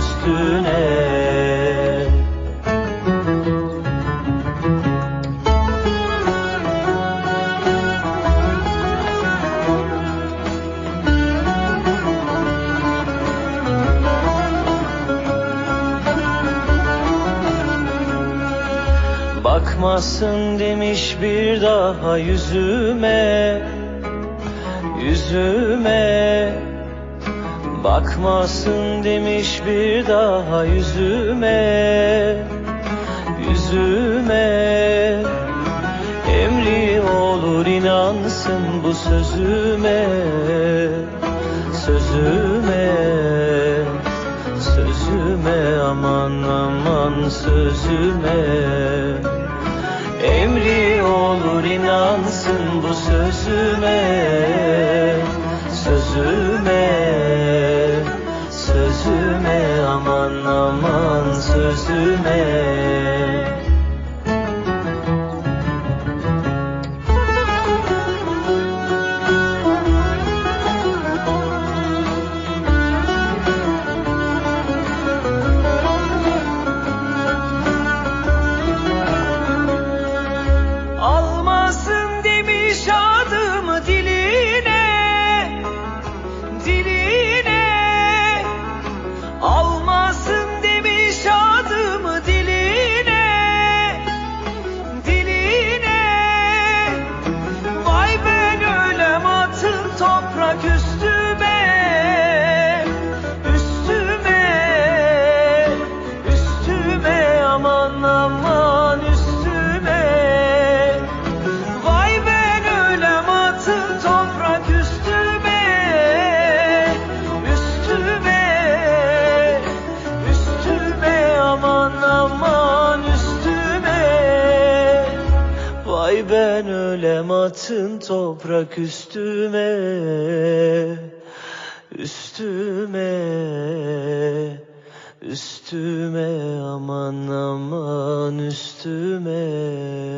üstüne. Bakmasın demiş bir daha yüzüme Yüzüme Bakmasın demiş bir daha yüzüme Yüzüme. Emri olur inansın bu sözüme Sözüme Sözüme. Aman aman sözüme. Emri olur inansın bu sözüme aman ben ölem atın toprak üstüme Üstüme Üstüme aman aman üstüme